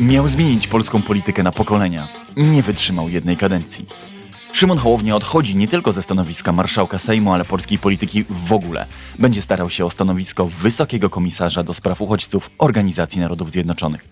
Miał zmienić polską politykę na pokolenia. Nie wytrzymał jednej kadencji. Szymon Hołownia odchodzi nie tylko ze stanowiska marszałka Sejmu, ale polskiej polityki w ogóle. Będzie starał się o stanowisko wysokiego komisarza do spraw uchodźców Organizacji Narodów Zjednoczonych.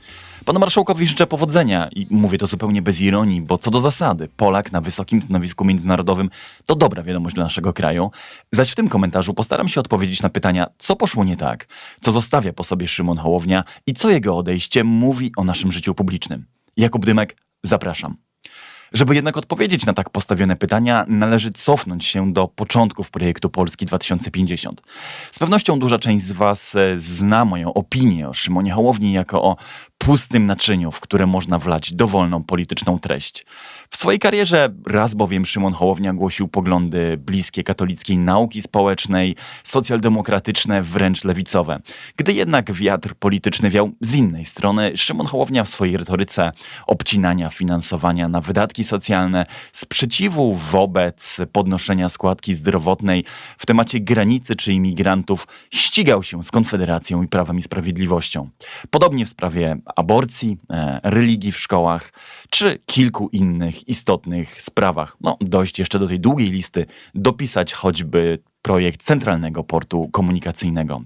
Panu marszałkowi życzę powodzenia i mówię to zupełnie bez ironii, bo co do zasady, Polak na wysokim stanowisku międzynarodowym to dobra wiadomość dla naszego kraju. Zaś w tym komentarzu postaram się odpowiedzieć na pytania, co poszło nie tak, co zostawia po sobie Szymon Hołownia i co jego odejście mówi o naszym życiu publicznym. Jakub Dymek, zapraszam. Żeby jednak odpowiedzieć na tak postawione pytania, należy cofnąć się do początków projektu Polski 2050. Z pewnością duża część z Was e, zna moją opinię o Szymonie Hołowni jako o pustym naczyniu, w które można wlać dowolną polityczną treść. W swojej karierze raz bowiem Szymon Hołownia głosił poglądy bliskie katolickiej nauki społecznej, socjaldemokratyczne, wręcz lewicowe. Gdy jednak wiatr polityczny wiał z innej strony, Szymon Hołownia w swojej retoryce obcinania finansowania na wydatki socjalne, sprzeciwu wobec podnoszenia składki zdrowotnej w temacie granicy czy imigrantów ścigał się z Konfederacją i Prawem i Sprawiedliwością. Podobnie w sprawie aborcji, e, religii w szkołach, czy kilku innych istotnych sprawach. No, dojść jeszcze do tej długiej listy, dopisać choćby projekt Centralnego Portu Komunikacyjnego.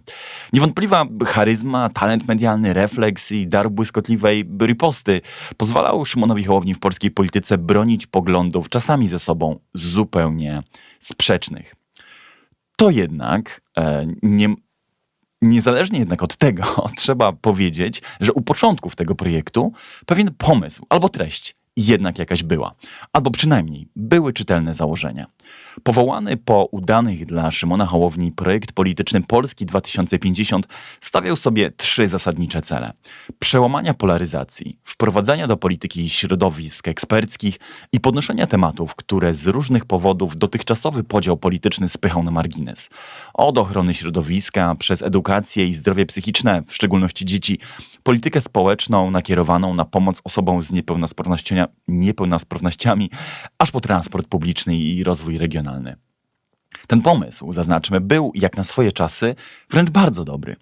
Niewątpliwa charyzma, talent medialny, refleks i dar błyskotliwej riposty pozwalał Szymonowi Hołowni w polskiej polityce bronić poglądów czasami ze sobą zupełnie sprzecznych. To jednak e, nie, Niezależnie jednak od tego, trzeba powiedzieć, że u początków tego projektu pewien pomysł albo treść jednak jakaś była. Albo przynajmniej były czytelne założenia. Powołany po udanych dla Szymona Hołowni projekt polityczny Polski 2050 stawiał sobie trzy zasadnicze cele. Przełamania polaryzacji, wprowadzania do polityki środowisk eksperckich i podnoszenia tematów, które z różnych powodów dotychczasowy podział polityczny spychał na margines. Od ochrony środowiska, przez edukację i zdrowie psychiczne, w szczególności dzieci, politykę społeczną nakierowaną na pomoc osobom z niepełnosprawnościami niepełnosprawnościami, aż po transport publiczny i rozwój regionalny. Ten pomysł, zaznaczmy, był jak na swoje czasy wręcz bardzo dobry.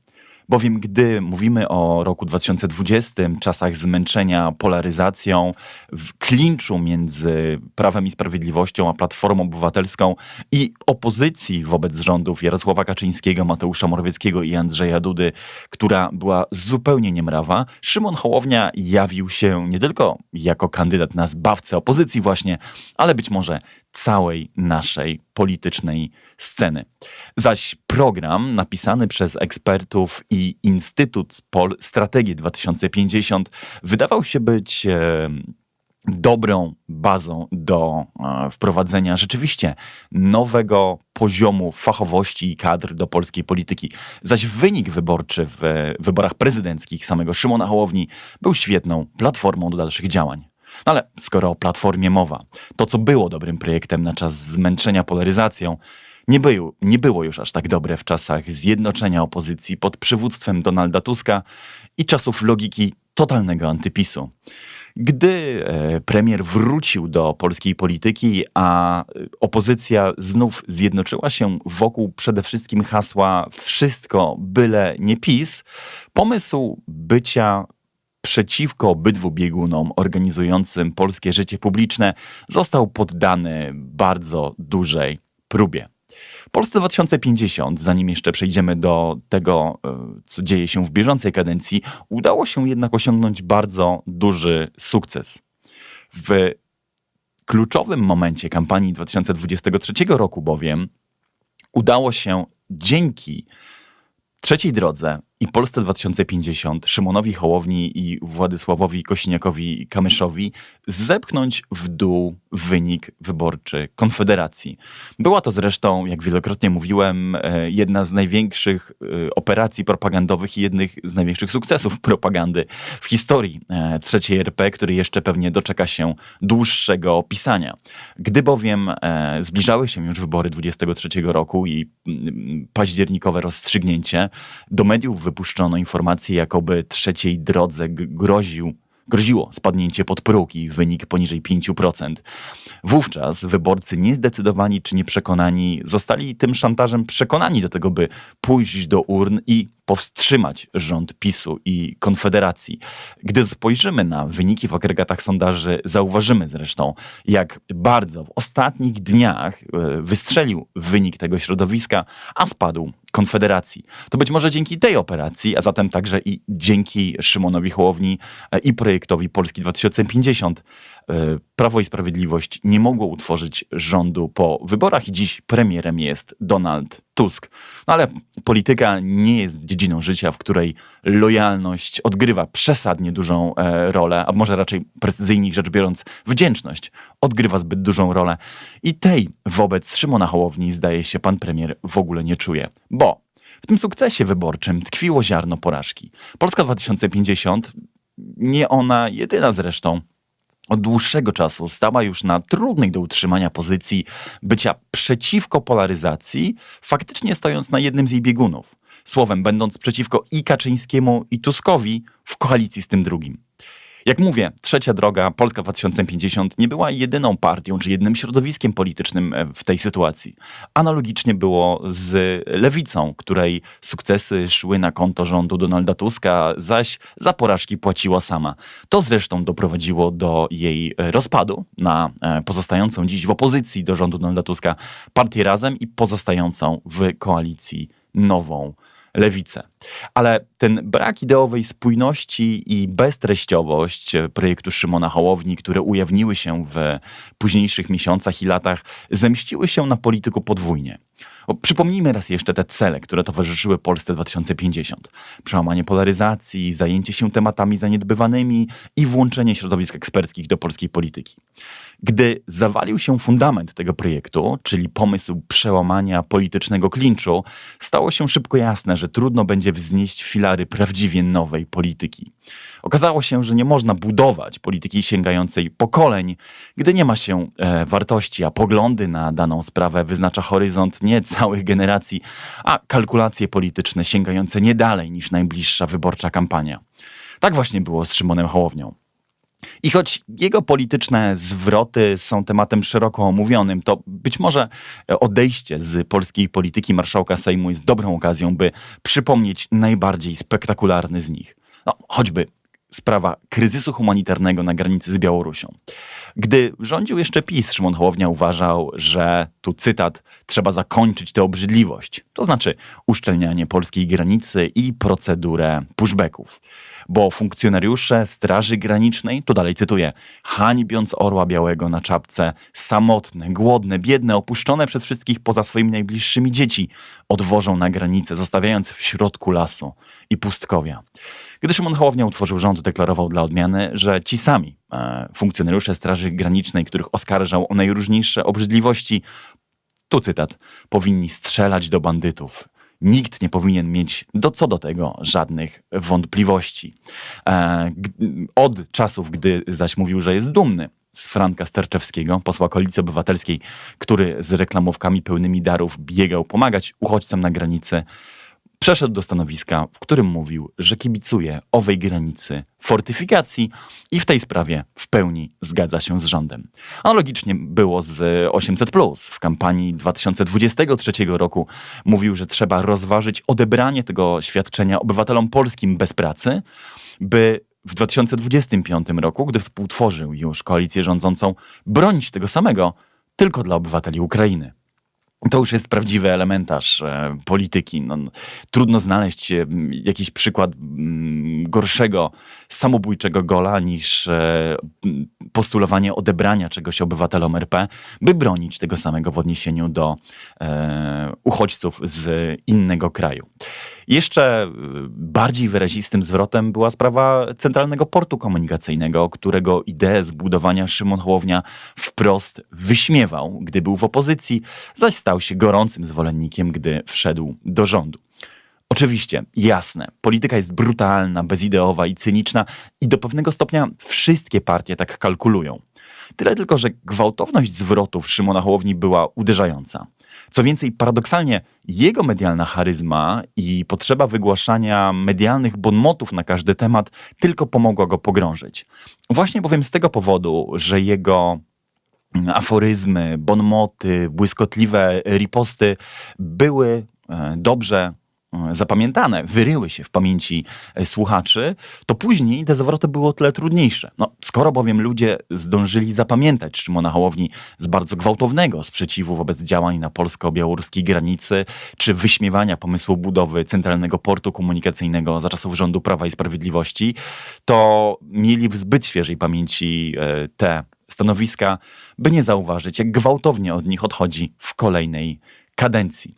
Bowiem gdy mówimy o roku 2020, czasach zmęczenia polaryzacją, w klinczu między Prawem i Sprawiedliwością a Platformą Obywatelską i opozycji wobec rządów Jarosława Kaczyńskiego, Mateusza Morawieckiego i Andrzeja Dudy, która była zupełnie niemrawa, Szymon Hołownia jawił się nie tylko jako kandydat na zbawcę opozycji właśnie, ale być może całej naszej politycznej sceny. Zaś program napisany przez ekspertów i Instytut Pol Strategii 2050 wydawał się być e, dobrą bazą do e, wprowadzenia rzeczywiście nowego poziomu fachowości i kadr do polskiej polityki. Zaś wynik wyborczy w wyborach prezydenckich samego Szymona Hołowni był świetną platformą do dalszych działań. No ale skoro o platformie mowa, to co było dobrym projektem na czas zmęczenia polaryzacją, nie, był, nie było już aż tak dobre w czasach zjednoczenia opozycji pod przywództwem Donalda Tuska i czasów logiki totalnego antypisu. Gdy e, premier wrócił do polskiej polityki, a opozycja znów zjednoczyła się wokół przede wszystkim hasła wszystko byle nie PiS, pomysł bycia przeciwko obydwu biegunom organizującym polskie życie publiczne został poddany bardzo dużej próbie. Polsce 2050, zanim jeszcze przejdziemy do tego, e, co dzieje się w bieżącej kadencji, udało się jednak osiągnąć bardzo duży sukces. W kluczowym momencie kampanii 2023 roku bowiem udało się dzięki trzeciej drodze i Polsce 2050 Szymonowi Hołowni i Władysławowi Kosiniakowi-Kamyszowi zepchnąć w dół wynik wyborczy Konfederacji. Była to zresztą, jak wielokrotnie mówiłem, e, jedna z największych e, operacji propagandowych i jednych z największych sukcesów propagandy w historii e, trzeciej RP, który jeszcze pewnie doczeka się dłuższego opisania. Gdy bowiem zbliżały się już wybory 23 roku i mm, październikowe rozstrzygnięcie, do mediów wypuszczono informacje, jakoby trzeciej drodze groził groziło spadnięcie pod próg i wynik poniżej 5%. Wówczas wyborcy niezdecydowani czy nieprzekonani zostali tym szantażem przekonani do tego, by pójść do urn i powstrzymać rząd PiSu i Konfederacji. Gdy spojrzymy na wyniki w agregatach sondaży, zauważymy zresztą, jak bardzo w ostatnich dniach e, wystrzelił wynik tego środowiska, a spadł Konfederacji. To być może dzięki tej operacji, a zatem także i dzięki Szymonowi Hołowni e, i projektowi Polski 2050, e, Prawo i Sprawiedliwość nie mogło utworzyć rządu po wyborach i dziś premierem jest Donald Tusk. No ale polityka nie jest dziedziną życia, w której lojalność odgrywa przesadnie dużą e, rolę, a może raczej precyzyjniej rzecz biorąc, wdzięczność odgrywa zbyt dużą rolę. I tej wobec Szymona Hołowni zdaje się pan premier w ogóle nie czuje. Bo w tym sukcesie wyborczym tkwiło ziarno porażki. Polska 2050, nie ona jedyna zresztą, od dłuższego czasu stała już na trudnej do utrzymania pozycji bycia przeciwko polaryzacji, faktycznie stojąc na jednym z jej biegunów. Słowem, będąc przeciwko i Kaczyńskiemu, i Tuskowi w koalicji z tym drugim. Jak mówię, trzecia droga, Polska 2050, nie była jedyną partią czy jednym środowiskiem politycznym e, w tej sytuacji. Analogicznie było z lewicą, której sukcesy szły na konto rządu Donalda Tuska, zaś za porażki płaciła sama. To zresztą doprowadziło do jej rozpadu na e, pozostającą dziś w opozycji do rządu Donalda Tuska partię Razem i pozostającą w koalicji nową lewicę. Ale ten brak ideowej spójności i beztreściowość projektu Szymona Hołowni, które ujawniły się w późniejszych miesiącach i latach, zemściły się na polityku podwójnie. Bo przypomnijmy raz jeszcze te cele, które towarzyszyły Polsce 2050. Przełamanie polaryzacji, zajęcie się tematami zaniedbywanymi i włączenie środowisk eksperckich do polskiej polityki. Gdy zawalił się fundament tego projektu, czyli pomysł przełamania politycznego klinczu, stało się szybko jasne, że trudno będzie wznieść filary prawdziwie nowej polityki. Okazało się, że nie można budować polityki sięgającej pokoleń, gdy nie ma się e, wartości, a poglądy na daną sprawę wyznacza horyzont nie całych generacji, a kalkulacje polityczne sięgające nie dalej niż najbliższa wyborcza kampania. Tak właśnie było z Szymonem Hołownią. I choć jego polityczne zwroty są tematem szeroko omówionym, to być może odejście z polskiej polityki marszałka Sejmu jest dobrą okazją, by przypomnieć najbardziej spektakularny z nich. No, choćby sprawa kryzysu humanitarnego na granicy z Białorusią. Gdy rządził jeszcze PiS, Szymon Hołownia uważał, że, tu cytat, trzeba zakończyć tę obrzydliwość, to znaczy uszczelnianie polskiej granicy i procedurę pushbacków. Bo funkcjonariusze Straży Granicznej, tu dalej cytuję, hańbiąc orła białego na czapce, samotne, głodne, biedne, opuszczone przez wszystkich poza swoimi najbliższymi dzieci, odwożą na granicę, zostawiając w środku lasu i pustkowia. Gdy Szymon Hołownia utworzył rząd, deklarował dla odmiany, że ci sami e, funkcjonariusze Straży Granicznej, których oskarżał o najróżniejsze obrzydliwości, tu cytat, powinni strzelać do bandytów. Nikt nie powinien mieć do co do tego żadnych wątpliwości. E, od czasów, gdy zaś mówił, że jest dumny z Franka Sterczewskiego, posła Koalicji Obywatelskiej, który z reklamówkami pełnymi darów biegał pomagać uchodźcom na granicy, przeszedł do stanowiska, w którym mówił, że kibicuje owej granicy fortyfikacji i w tej sprawie w pełni zgadza się z rządem. Analogicznie było z 800. W kampanii 2023 roku mówił, że trzeba rozważyć odebranie tego świadczenia obywatelom polskim bez pracy, by w 2025 roku, gdy współtworzył już koalicję rządzącą, bronić tego samego tylko dla obywateli Ukrainy. To już jest prawdziwy elementarz e, polityki. No, trudno znaleźć e, jakiś przykład m, gorszego samobójczego gola niż e, postulowanie odebrania czegoś obywatelom RP, by bronić tego samego w odniesieniu do e, uchodźców z innego kraju. Jeszcze e, bardziej wyrazistym zwrotem była sprawa Centralnego Portu Komunikacyjnego, którego ideę zbudowania Szymon Hołownia wprost wyśmiewał, gdy był w opozycji, zaś stał się gorącym zwolennikiem, gdy wszedł do rządu. Oczywiście, jasne, polityka jest brutalna, bezideowa i cyniczna i do pewnego stopnia wszystkie partie tak kalkulują. Tyle tylko, że gwałtowność zwrotów Szymona Hołowni była uderzająca. Co więcej, paradoksalnie jego medialna charyzma i potrzeba wygłaszania medialnych bonmotów na każdy temat tylko pomogła go pogrążyć. Właśnie bowiem z tego powodu, że jego aforyzmy, bonmoty, błyskotliwe riposty były e, dobrze zapamiętane, wyryły się w pamięci e, słuchaczy, to później te zawroty były o tyle trudniejsze. No, skoro bowiem ludzie zdążyli zapamiętać Szymona Hołowni z bardzo gwałtownego sprzeciwu wobec działań na polsko-białoruskiej granicy, czy wyśmiewania pomysłu budowy centralnego portu komunikacyjnego za czasów rządu Prawa i Sprawiedliwości, to mieli w zbyt świeżej pamięci e, te stanowiska, by nie zauważyć, jak gwałtownie od nich odchodzi w kolejnej kadencji.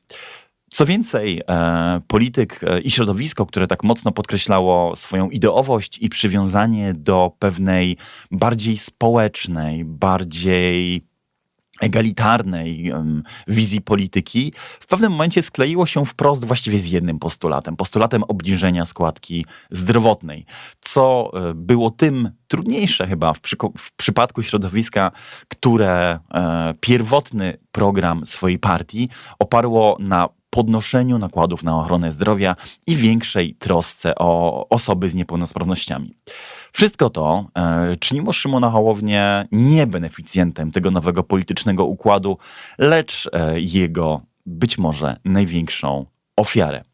Co więcej, e, polityk e, i środowisko, które tak mocno podkreślało swoją ideowość i przywiązanie do pewnej bardziej społecznej, bardziej egalitarnej wizji polityki, w pewnym momencie skleiło się wprost właściwie z jednym postulatem, postulatem obniżenia składki zdrowotnej, co e, było tym trudniejsze chyba w, w przypadku środowiska, które e, pierwotny program swojej partii oparło na podnoszeniu nakładów na ochronę zdrowia i większej trosce o osoby z niepełnosprawnościami. Wszystko to e, czyniło Szymona Hołownię nie beneficjentem tego nowego politycznego układu, lecz e, jego być może największą ofiarę.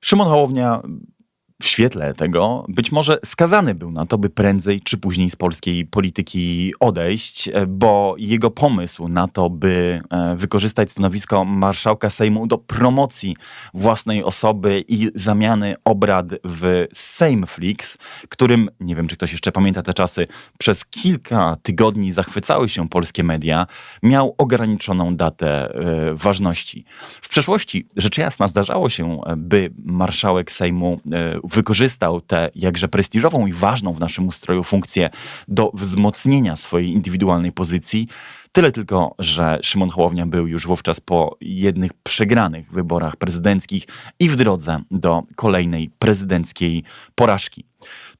Szymon Hołownia w świetle tego być może skazany był na to, by prędzej czy później z polskiej polityki odejść, e, bo jego pomysł na to, by e, wykorzystać stanowisko marszałka Sejmu do promocji własnej osoby i zamiany obrad w Sejmflix, którym, nie wiem czy ktoś jeszcze pamięta te czasy, przez kilka tygodni zachwycały się polskie media, miał ograniczoną datę e, ważności. W przeszłości rzecz jasna zdarzało się, by marszałek Sejmu wykorzystał tę jakże prestiżową i ważną w naszym ustroju funkcję do wzmocnienia swojej indywidualnej pozycji. Tyle tylko, że Szymon Hołownia był już wówczas po jednych przegranych wyborach prezydenckich i w drodze do kolejnej prezydenckiej porażki.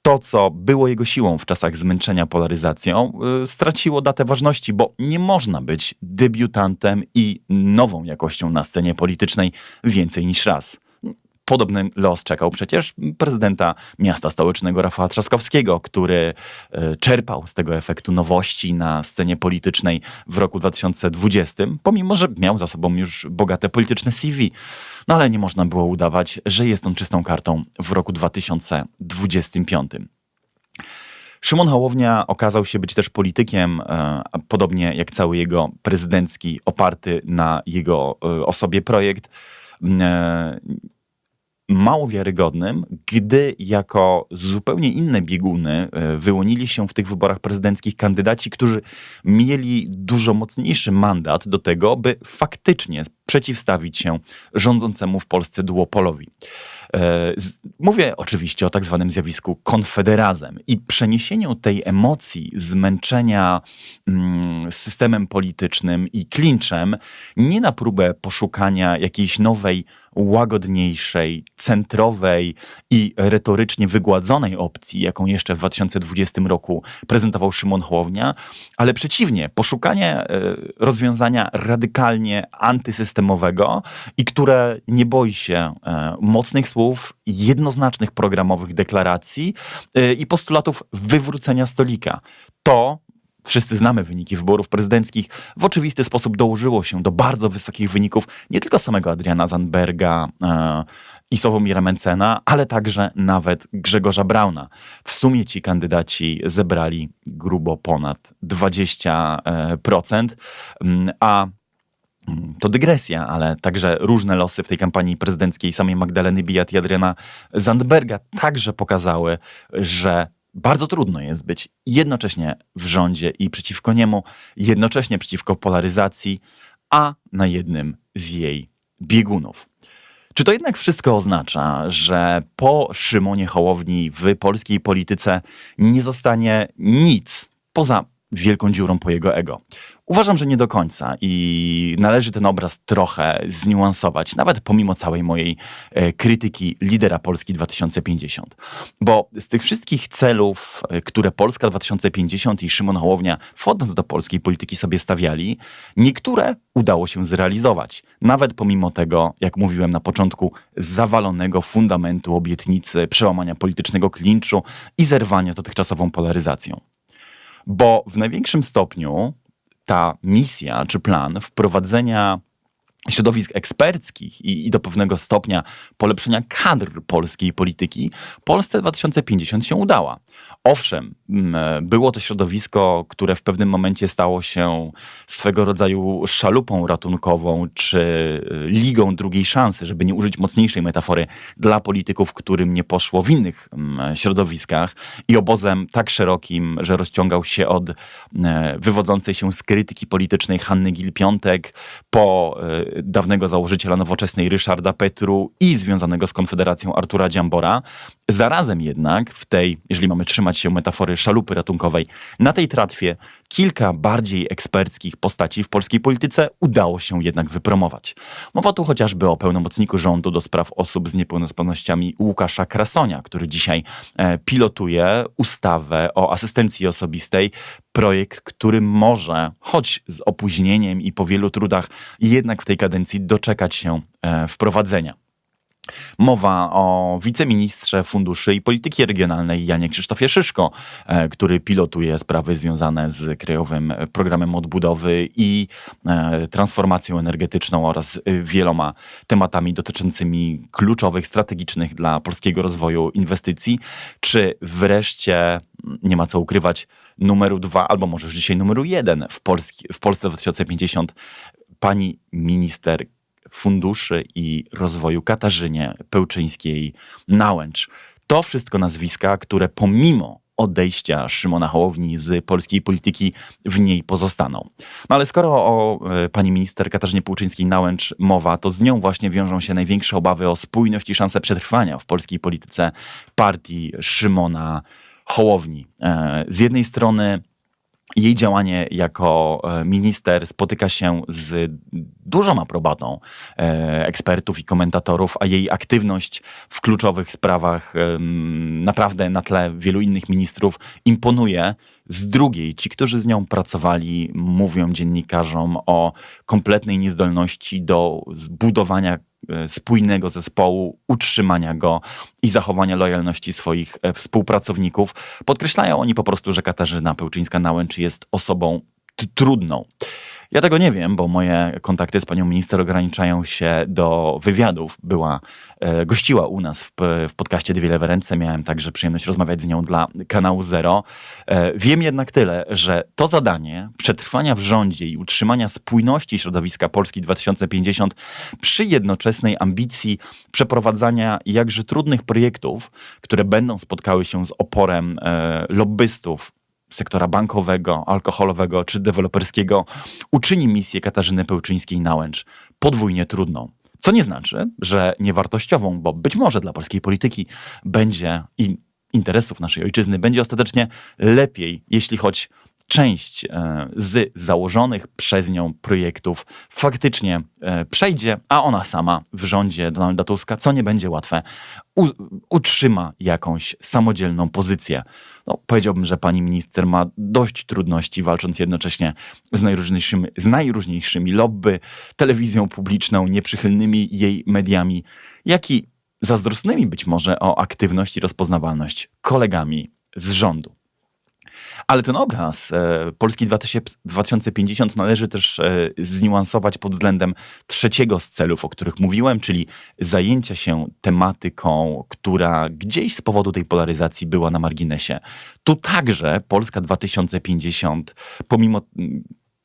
To, co było jego siłą w czasach zmęczenia polaryzacją, yy, straciło datę ważności, bo nie można być debiutantem i nową jakością na scenie politycznej więcej niż raz. Podobny los czekał przecież prezydenta miasta stołecznego Rafała Trzaskowskiego, który e, czerpał z tego efektu nowości na scenie politycznej w roku 2020, pomimo że miał za sobą już bogate polityczne CV. No ale nie można było udawać, że jest on czystą kartą w roku 2025. Szymon Hołownia okazał się być też politykiem, e, podobnie jak cały jego prezydencki, oparty na jego e, osobie projekt mało wiarygodnym, gdy jako zupełnie inne bieguny e, wyłonili się w tych wyborach prezydenckich kandydaci, którzy mieli dużo mocniejszy mandat do tego, by faktycznie przeciwstawić się rządzącemu w Polsce duopolowi. E, mówię oczywiście o tak zwanym zjawisku konfederazem i przeniesieniu tej emocji, zmęczenia mm, systemem politycznym i klinczem nie na próbę poszukania jakiejś nowej łagodniejszej, centrowej i retorycznie wygładzonej opcji, jaką jeszcze w 2020 roku prezentował Szymon Hołownia, ale przeciwnie, poszukanie e, rozwiązania radykalnie antysystemowego i które nie boi się e, mocnych słów, jednoznacznych programowych deklaracji e, i postulatów wywrócenia stolika. To wszyscy znamy wyniki wyborów prezydenckich, w oczywisty sposób dołożyło się do bardzo wysokich wyników nie tylko samego Adriana Zandberga e, i Sławomira Mencena, ale także nawet Grzegorza Brauna. W sumie ci kandydaci zebrali grubo ponad 20%, mm, a mm, to dygresja, ale także różne losy w tej kampanii prezydenckiej samej Magdaleny Bijat i Adriana Zandberga także pokazały, że bardzo trudno jest być jednocześnie w rządzie i przeciwko niemu, jednocześnie przeciwko polaryzacji, a na jednym z jej biegunów. Czy to jednak wszystko oznacza, że po Szymonie Hołowni w polskiej polityce nie zostanie nic poza wielką dziurą po jego ego? Uważam, że nie do końca i należy ten obraz trochę zniuansować, nawet pomimo całej mojej e, krytyki lidera Polski 2050. Bo z tych wszystkich celów, e, które Polska 2050 i Szymon Hołownia wchodząc do polskiej polityki sobie stawiali, niektóre udało się zrealizować. Nawet pomimo tego, jak mówiłem na początku, zawalonego fundamentu obietnicy, przełamania politycznego klinczu i zerwania z dotychczasową polaryzacją. Bo w największym stopniu ta misja czy plan wprowadzenia środowisk eksperckich i, i, do pewnego stopnia polepszenia kadr polskiej polityki, Polsce 2050 się udała. Owszem, było to środowisko, które w pewnym momencie stało się swego rodzaju szalupą ratunkową czy y, ligą drugiej szansy, żeby nie użyć mocniejszej metafory, dla polityków, którym nie poszło w innych środowiskach i obozem tak szerokim, że rozciągał się od wywodzącej się z krytyki politycznej Hanny Gil-Piątek po dawnego założyciela nowoczesnej Ryszarda Petru i związanego z Konfederacją Artura Dziambora. Zarazem jednak w tej, jeżeli mamy trzymać się metafory szalupy ratunkowej, na tej tratwie kilka bardziej eksperckich postaci w polskiej polityce udało się jednak wypromować. Mowa tu chociażby o pełnomocniku rządu do spraw osób z niepełnosprawnościami Łukasza Krasonia, który dzisiaj e, pilotuje ustawę o asystencji osobistej, projekt, który może, choć z opóźnieniem i po wielu trudach, jednak w tej kadencji doczekać się e, wprowadzenia. Mowa o wiceministrze funduszy i polityki regionalnej Janie Krzysztofie Szyszko, e, który pilotuje sprawy związane z Krajowym Programem Odbudowy i e, transformacją energetyczną oraz wieloma tematami dotyczącymi kluczowych, strategicznych dla polskiego rozwoju inwestycji, czy wreszcie, nie ma co ukrywać, numeru dwa, albo może już dzisiaj numeru jeden w, Polski, w Polsce 2050 pani minister funduszy i rozwoju Katarzynie Pełczyńskiej-Nałęcz. To wszystko nazwiska, które pomimo odejścia Szymona Hołowni z polskiej polityki w niej pozostaną. No ale skoro o e, pani minister Katarzynie Półczyńskiej-Nałęcz mowa, to z nią właśnie wiążą się największe obawy o spójność i szanse przetrwania w polskiej polityce partii Szymona Hołowni. E, z jednej strony jej działanie jako e, minister spotyka się z dużą aprobatą e, ekspertów i komentatorów, a jej aktywność w kluczowych sprawach naprawdę na tle wielu innych ministrów imponuje. Z drugiej, ci, którzy z nią pracowali, mówią dziennikarzom o kompletnej niezdolności do zbudowania E, spójnego zespołu, utrzymania go i zachowania lojalności swoich e, współpracowników. Podkreślają oni po prostu, że Katarzyna Pełczyńska-Nałęcz jest osobą trudną. Ja tego nie wiem, bo moje kontakty z panią minister ograniczają się do wywiadów. Była, e, gościła u nas w, w podcaście Dwie Lewe Ręce. Miałem także przyjemność rozmawiać z nią dla kanału Zero. E, wiem jednak tyle, że to zadanie przetrwania w rządzie i utrzymania spójności środowiska Polski 2050 przy jednoczesnej ambicji przeprowadzania jakże trudnych projektów, które będą spotkały się z oporem e, lobbystów, sektora bankowego, alkoholowego czy deweloperskiego uczyni misję Katarzyny Pełczyńskiej-Nałęcz podwójnie trudną. Co nie znaczy, że niewartościową, bo być może dla polskiej polityki będzie i interesów naszej ojczyzny będzie ostatecznie lepiej, jeśli choć część e, z założonych przez nią projektów faktycznie e, przejdzie, a ona sama w rządzie Donalda Tuska, co nie będzie łatwe, utrzyma jakąś samodzielną pozycję. No, powiedziałbym, że pani minister ma dość trudności, walcząc jednocześnie z najróżniejszymi, z najróżniejszymi lobby, telewizją publiczną, nieprzychylnymi jej mediami, jak i zazdrosnymi być może o aktywność i rozpoznawalność kolegami z rządu. Ale ten obraz e, Polski 2050 należy też e, zniuansować pod względem trzeciego z celów, o których mówiłem, czyli zajęcia się tematyką, która gdzieś z powodu tej polaryzacji była na marginesie. Tu także Polska 2050, pomimo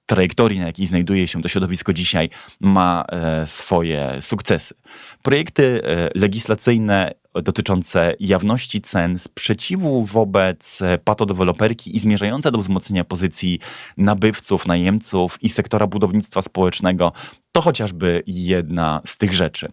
trajektorii, na jakiej znajduje się to środowisko dzisiaj, ma e, swoje sukcesy. Projekty legislacyjne dotyczące jawności cen, sprzeciwu wobec patodeweloperki i zmierzające do wzmocnienia pozycji nabywców, najemców i sektora budownictwa społecznego, to chociażby jedna z tych rzeczy.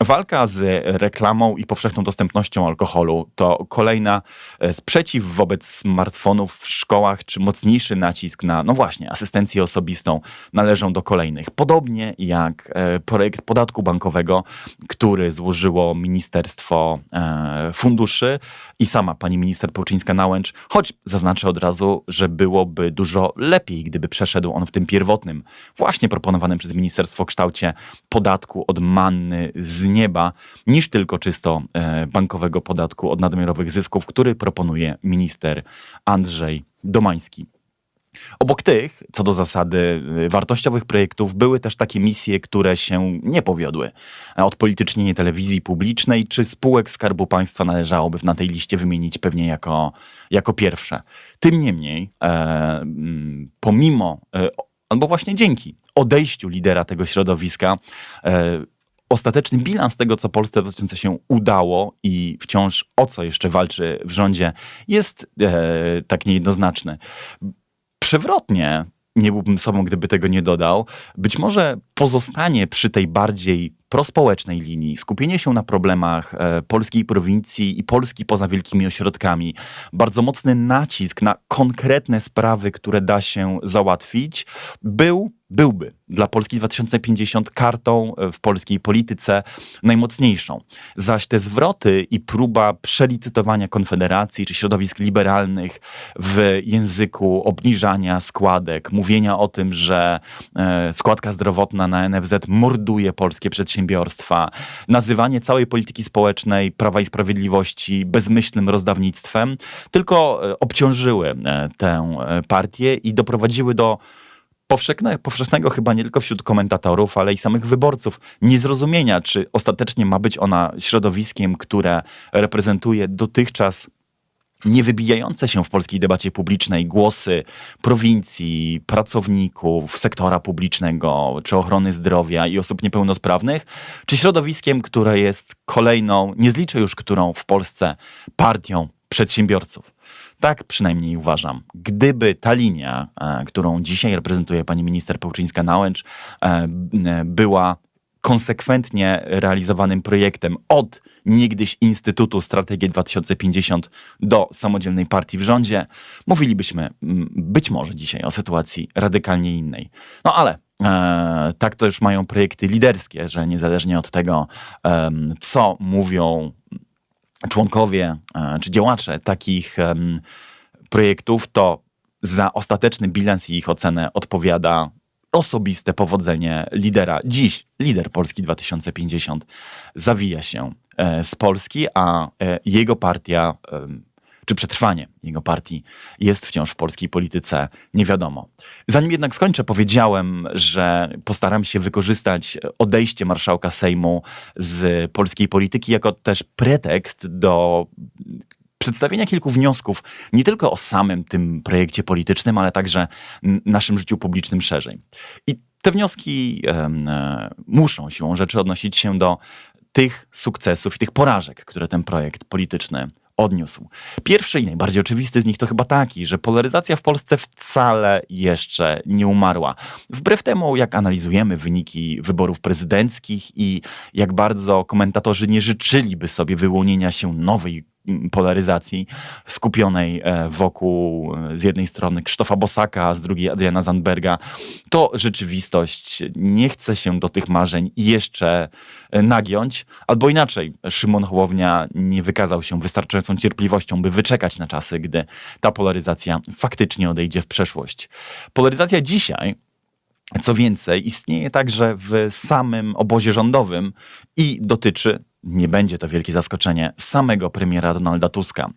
Walka z reklamą i powszechną dostępnością alkoholu to kolejna e, sprzeciw wobec smartfonów w szkołach, czy mocniejszy nacisk na, no właśnie, asystencję osobistą należą do kolejnych. Podobnie jak e, projekt podatku bankowego, który złożyło Ministerstwo e, Funduszy i sama pani minister Połczyńska-Nałęcz, choć zaznaczę od razu, że byłoby dużo lepiej, gdyby przeszedł on w tym pierwotnym, właśnie proponowanym przez ministerstwo kształcie podatku od manny z nieba, niż tylko czysto e, bankowego podatku od nadmiarowych zysków, który proponuje minister Andrzej Domański. Obok tych, co do zasady y, wartościowych projektów, były też takie misje, które się nie powiodły. Odpolitycznienie telewizji publicznej czy spółek Skarbu Państwa należałoby na tej liście wymienić pewnie jako, jako pierwsze. Tym niemniej, e, mm, pomimo, e, albo właśnie dzięki odejściu lidera tego środowiska, e, ostateczny bilans tego, co Polsce w 2000 się udało i wciąż o co jeszcze walczy w rządzie, jest e, tak niejednoznaczny. Przewrotnie, nie byłbym sobą, gdyby tego nie dodał, być może pozostanie przy tej bardziej prospołecznej linii, skupienie się na problemach e, polskiej prowincji i Polski poza wielkimi ośrodkami, bardzo mocny nacisk na konkretne sprawy, które da się załatwić, był byłby dla Polski 2050 kartą e, w polskiej polityce najmocniejszą. Zaś te zwroty i próba przelicytowania Konfederacji czy środowisk liberalnych w języku obniżania składek, mówienia o tym, że e, składka zdrowotna na NFZ morduje polskie przedsiębiorstwa, nazywanie całej polityki społecznej Prawa i Sprawiedliwości bezmyślnym rozdawnictwem, tylko e, obciążyły tę partię i doprowadziły do powszechne, powszechnego chyba nie tylko wśród komentatorów, ale i samych wyborców niezrozumienia, czy ostatecznie ma być ona środowiskiem, które reprezentuje dotychczas niewybijające się w polskiej debacie publicznej głosy prowincji, pracowników, sektora publicznego, czy ochrony zdrowia i osób niepełnosprawnych, czy środowiskiem, które jest kolejną, nie zliczę już którą w Polsce, partią przedsiębiorców. Tak przynajmniej uważam. Gdyby ta linia, e, którą dzisiaj reprezentuje pani minister Pełczyńska-Nałęcz, e, była konsekwentnie realizowanym projektem od niegdyś Instytutu Strategii 2050 do samodzielnej partii w rządzie, mówilibyśmy być może dzisiaj o sytuacji radykalnie innej. No ale e, tak to już mają projekty liderskie, że niezależnie od tego, e, co mówią członkowie e, czy działacze takich projektów, to za ostateczny bilans i ich ocenę odpowiada osobiste powodzenie lidera. Dziś lider Polski 2050 zawija się e, z Polski, a e, jego partia czy przetrwanie jego partii jest wciąż w polskiej polityce, nie wiadomo. Zanim jednak skończę, powiedziałem, że postaram się wykorzystać odejście marszałka Sejmu z polskiej polityki jako też pretekst do przedstawienia kilku wniosków, nie tylko o samym tym projekcie politycznym, ale także naszym życiu publicznym szerzej. I te wnioski e, muszą siłą rzeczy odnosić się do tych sukcesów i tych porażek, które ten projekt polityczny odniósł. Pierwszy i najbardziej oczywisty z nich to chyba taki, że polaryzacja w Polsce wcale jeszcze nie umarła. Wbrew temu, jak analizujemy wyniki wyborów prezydenckich i jak bardzo komentatorzy nie życzyliby sobie wyłonienia się nowej polaryzacji skupionej e, wokół e, z jednej strony Krzysztofa Bosaka, z drugiej Adriana Zandberga, to rzeczywistość nie chce się do tych marzeń jeszcze e, nagiąć, albo inaczej, Szymon Hołownia nie wykazał się wystarczającą cierpliwością, by wyczekać na czasy, gdy ta polaryzacja faktycznie odejdzie w przeszłość. Polaryzacja dzisiaj co więcej, istnieje także w samym obozie rządowym i dotyczy nie będzie to wielkie zaskoczenie, samego premiera Donalda Tuska.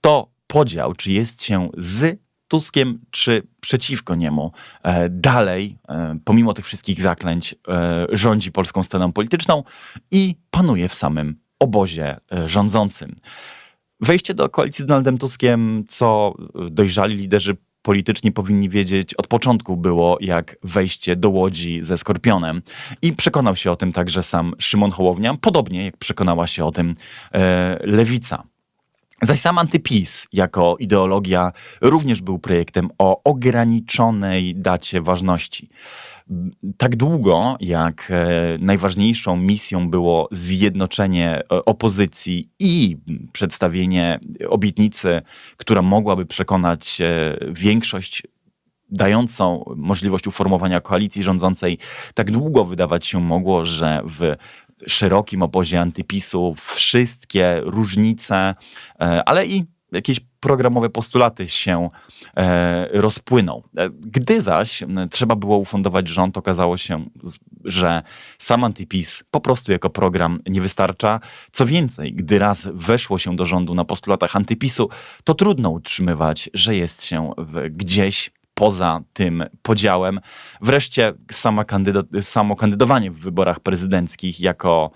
To podział, czy jest się z Tuskiem, czy przeciwko niemu, e, dalej, e, pomimo tych wszystkich zaklęć, e, rządzi polską sceną polityczną i panuje w samym obozie rządzącym. Wejście do koalicji z Donaldem Tuskiem, co dojrzali liderzy polityczni powinni wiedzieć od początku było jak wejście do Łodzi ze Skorpionem. I przekonał się o tym także sam Szymon Hołownia, podobnie jak przekonała się o tym e, Lewica. Zaś sam antypis jako ideologia również był projektem o ograniczonej dacie ważności tak długo, jak e, najważniejszą misją było zjednoczenie e, opozycji i przedstawienie obietnicy, która mogłaby przekonać e, większość dającą możliwość uformowania koalicji rządzącej, tak długo wydawać się mogło, że w szerokim obozie antypisu wszystkie różnice, ale i jakieś programowe postulaty się e, rozpłyną. E, gdy zaś trzeba było ufundować rząd, okazało się, że sam Antipis po prostu jako program nie wystarcza. Co więcej, gdy raz weszło się do rządu na postulatach Antypisu, to trudno utrzymywać, że jest się w, gdzieś poza tym podziałem. Wreszcie sama kandyda- samo kandydowanie w wyborach prezydenckich jako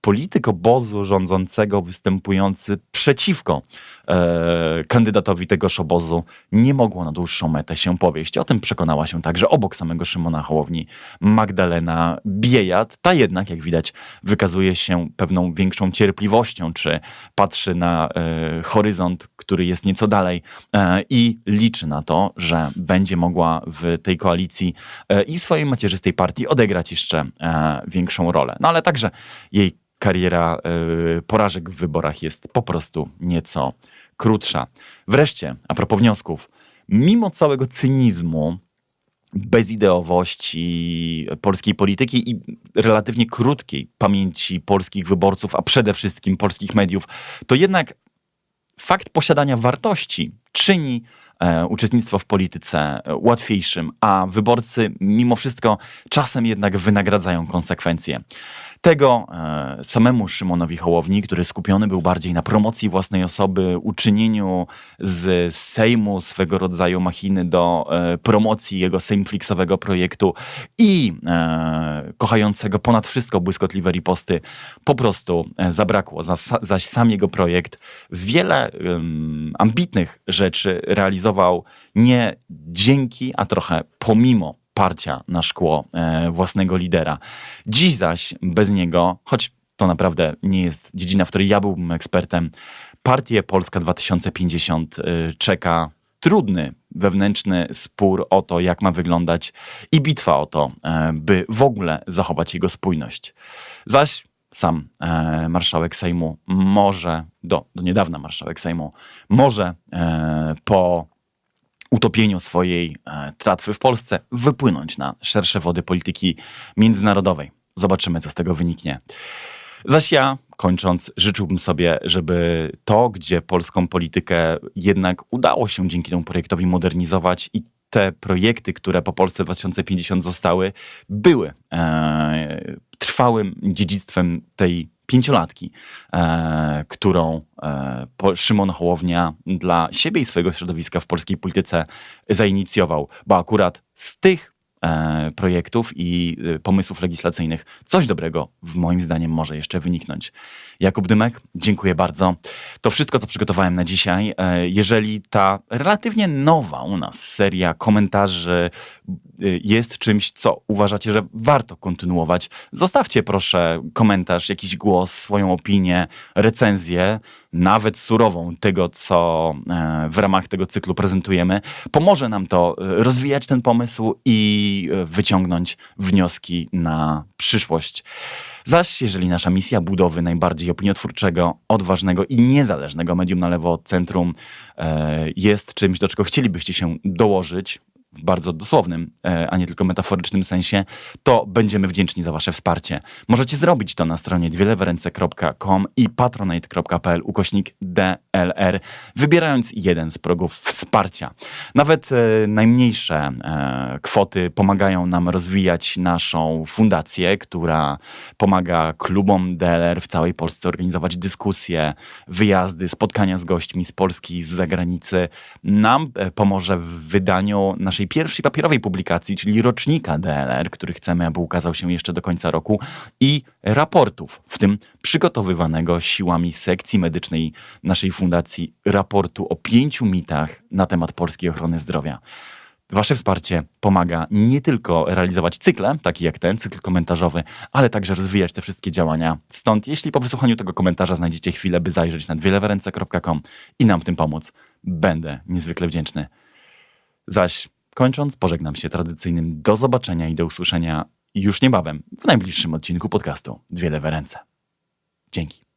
polityk obozu rządzącego występujący przeciwko e, kandydatowi tegoż obozu nie mogło na dłuższą metę się powieść. O tym przekonała się także obok samego Szymona Hołowni Magdalena Biejat. Ta jednak, jak widać, wykazuje się pewną większą cierpliwością, czy patrzy na e, horyzont, który jest nieco dalej e, i liczy na to, że będzie mogła w tej koalicji e, i swojej macierzystej partii odegrać jeszcze e, większą rolę. No ale także jej kariera y, porażek w wyborach jest po prostu nieco krótsza. Wreszcie, a propos wniosków, mimo całego cynizmu, bezideowości polskiej polityki i relatywnie krótkiej pamięci polskich wyborców, a przede wszystkim polskich mediów, to jednak fakt posiadania wartości czyni e, uczestnictwo w polityce łatwiejszym, a wyborcy mimo wszystko czasem jednak wynagradzają konsekwencje. Tego e, samemu Szymonowi Hołowni, który skupiony był bardziej na promocji własnej osoby, uczynieniu z Sejmu swego rodzaju machiny do e, promocji jego Sejmflixowego projektu i e, kochającego ponad wszystko błyskotliwe riposty, po prostu zabrakło. Zaś, sam jego projekt wiele ambitnych rzeczy realizował nie dzięki, a trochę pomimo parcia na szkło e, własnego lidera. Dziś zaś bez niego, choć to naprawdę nie jest dziedzina, w której ja byłbym ekspertem, partię Polska 2050 e, czeka trudny wewnętrzny spór o to, jak ma wyglądać i bitwa o to, e, by w ogóle zachować jego spójność. Zaś sam e, marszałek Sejmu może, do, do niedawna marszałek Sejmu, może e, po utopieniu swojej e, tratwy w Polsce wypłynąć na szersze wody polityki międzynarodowej. Zobaczymy, co z tego wyniknie. Zaś ja, kończąc, życzyłbym sobie, żeby to, gdzie polską politykę jednak udało się dzięki temu projektowi modernizować i te projekty, które po Polsce 2050 zostały, były e, trwałym dziedzictwem tej pięciolatki, e, którą e, Szymon Hołownia dla siebie i swojego środowiska w polskiej polityce zainicjował, bo akurat z tych e, projektów i e, pomysłów legislacyjnych coś dobrego, w moim zdaniem, może jeszcze wyniknąć. Jakub Dymek, dziękuję bardzo. To wszystko, co przygotowałem na dzisiaj. E, Jeżeli ta relatywnie nowa u nas seria komentarzy y, jest czymś, co uważacie, że warto kontynuować, zostawcie proszę komentarz, jakiś głos, swoją opinię, recenzję, nawet surową tego, co e, w ramach tego cyklu prezentujemy. Pomoże nam to e, rozwijać ten pomysł i e, wyciągnąć wnioski na przyszłość. Zaś jeżeli nasza misja budowy najbardziej opiniotwórczego, odważnego i niezależnego medium na lewo od centrum e, jest czymś, do czego chcielibyście się dołożyć, w bardzo dosłownym, e, a nie tylko metaforycznym sensie, to będziemy wdzięczni za Wasze wsparcie. Możecie zrobić to na stronie dwielewerence.com i patronate.pl ukośnik DLR, wybierając jeden z progów wsparcia. Nawet e, najmniejsze e, kwoty pomagają nam rozwijać naszą fundację, która pomaga klubom DLR w całej Polsce organizować dyskusje, wyjazdy, spotkania z gośćmi z Polski i z zagranicy. Nam pomoże w wydaniu naszej pierwszej papierowej publikacji, czyli rocznika DLR, który chcemy, aby ukazał się jeszcze do końca roku i raportów, w tym przygotowywanego siłami sekcji medycznej naszej fundacji raportu o pięciu mitach na temat polskiej ochrony zdrowia. Wasze wsparcie pomaga nie tylko realizować cykle, taki jak ten, cykl komentarzowy, ale także rozwijać te wszystkie działania. Stąd, jeśli po wysłuchaniu tego komentarza znajdziecie chwilę, by zajrzeć na dwielewerence.com i nam w tym pomóc, będę niezwykle wdzięczny. Zaś kończąc, pożegnam się tradycyjnym do zobaczenia i do usłyszenia już niebawem w najbliższym odcinku podcastu Dwie Lewe Ręce. Dzięki.